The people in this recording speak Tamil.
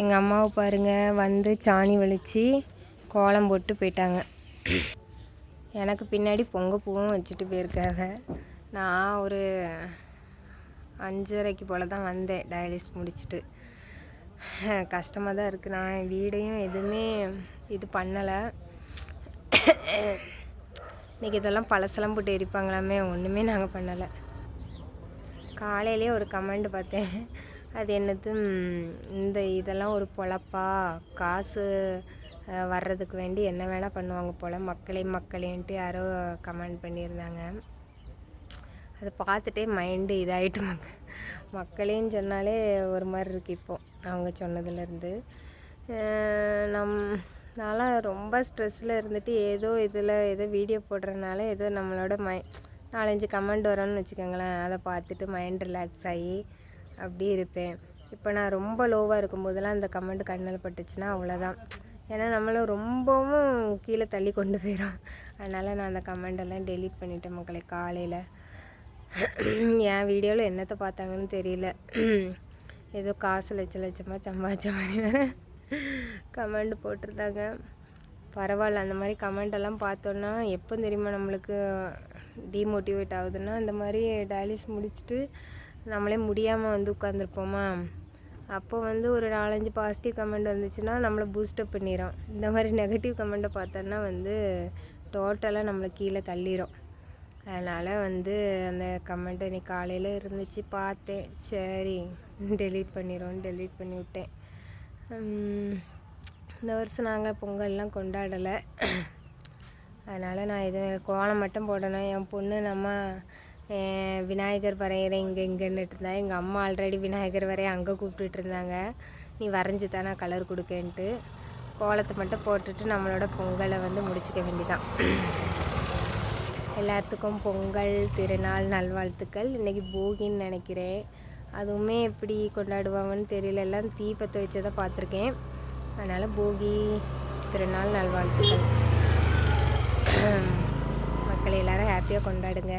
எங்கள் அம்மாவை பாருங்கள் வந்து சாணி வலித்து கோலம் போட்டு போயிட்டாங்க. எனக்கு பின்னாடி பொங்க பூவும் வச்சுட்டு போயிருக்காங்க நான் ஒரு அஞ்சரைக்கு போல் தான் வந்தேன் டயாலிஸ் முடிச்சுட்டு. கஷ்டமாக தான் இருக்குது நான் வீடையும் எதுவுமே இது பண்ணலை. இன்றைக்கி இதெல்லாம் பழசெல்லாம் போட்டு எரிப்பாங்களாமே ஒன்றுமே நாங்கள் பண்ணலை. காலையிலே ஒரு கமெண்ட் பார்த்தேன். அது என்னது இந்த இதெல்லாம் ஒரு பொழப்பா? காசு வர்றதுக்கு வேண்டி என்ன வேணால் பண்ணுவாங்க போல். மக்களே மக்களேன்ட்டு யாரோ கமெண்ட் பண்ணியிருந்தாங்க. அதை பார்த்துட்டே மைண்டு இதாகிட்டு மக்க மக்களேன்னு சொன்னாலே ஒரு மாதிரி இருக்குது இப்போது அவங்க சொன்னதுலேருந்து. நம் நான்லாம் ரொம்ப ஸ்ட்ரெஸ்ஸில் இருந்துட்டு ஏதோ இதில் ஏதோ வீடியோ போடுறதுனால ஏதோ நம்மளோட மை நாலஞ்சு கமெண்ட் வரோன்னு வச்சுக்கோங்களேன். அதை பார்த்துட்டு மைண்ட் ரிலாக்ஸ் ஆகி அப்படி இருப்பேன். இப்போ நான் ரொம்ப லோவாக இருக்கும்போதெல்லாம் அந்த கமெண்ட் கண்ணில் பட்டுச்சுன்னா அவ்வளோதான் ஏன்னா நம்மளும் ரொம்பவும் கீழே தள்ளி கொண்டு போயிடும் அதனால் நான் அந்த கமெண்டெல்லாம் டெலீட் பண்ணிட்டேன் மக்களை காலையில். என் வீடியோவில் என்னத்தை பார்த்தாங்கன்னு தெரியல. ஏதோ காசு லட்ச லட்சமாக சம்பாதிச்ச மாதிரி வேறு கமெண்ட் போட்டிருந்தாங்க. பரவாயில்ல அந்த மாதிரி கமெண்டெல்லாம் பார்த்தோன்னா எப்போ தெரியுமா நம்மளுக்கு டிமோட்டிவேட் ஆகுதுன்னா இந்த மாதிரி டயாலிஸ் முடிச்சுட்டு நம்மளே முடியாமல் வந்து உட்காந்துருப்போமா அப்போ வந்து ஒரு நாலஞ்சு பாசிட்டிவ் கமெண்ட் வந்துச்சுன்னா நம்மளை பூஸ்டப் பண்ணிடும் இந்த மாதிரி நெகட்டிவ் கமெண்ட்டை பார்த்தோன்னா வந்து டோட்டலாக நம்மளை கீழே தள்ளிடும் அதனால் வந்து அந்த கமெண்ட்டை இன்னைக்கு காலையில் இருந்துச்சு பார்த்தேன். சரி டெலீட் பண்ணிடுவோம் டெலீட் பண்ணி விட்டேன். இந்த வருஷம் நாங்கள் பொங்கல்லாம் கொண்டாடலை. அதனால் நான் இது கோலம் மட்டும் போடணும். என் பொண்ணு நம்ம விநாயகர் வரைகிறேன் இங்கே இங்கேன்னுட்டு இருந்தா எங்கள் அம்மா ஆல்ரெடி விநாயகர் வரைய அங்கே கூப்பிட்டுட்டு இருந்தாங்க நீ வரைஞ்சி தானே கலர் கொடுக்கேன்ட்டு. கோலத்தை மட்டும் போட்டுட்டு நம்மளோட பொங்கலை வந்து முடிச்சிக்க வேண்டிதான். எல்லாத்துக்கும் பொங்கல் திருநாள் நல்வாழ்த்துக்கள். இன்றைக்கி போகின்னு நினைக்கிறேன். அதுவுமே எப்படி கொண்டாடுவாங்கன்னு தெரியல. எல்லாம் தீ பற்ற வச்சதை பார்த்துருக்கேன். அதனால் போகி திருநாள் நல்வாழ்த்துக்கள். மக்களை எல்லாரும் ஹாப்பியாக கொண்டாடுங்க.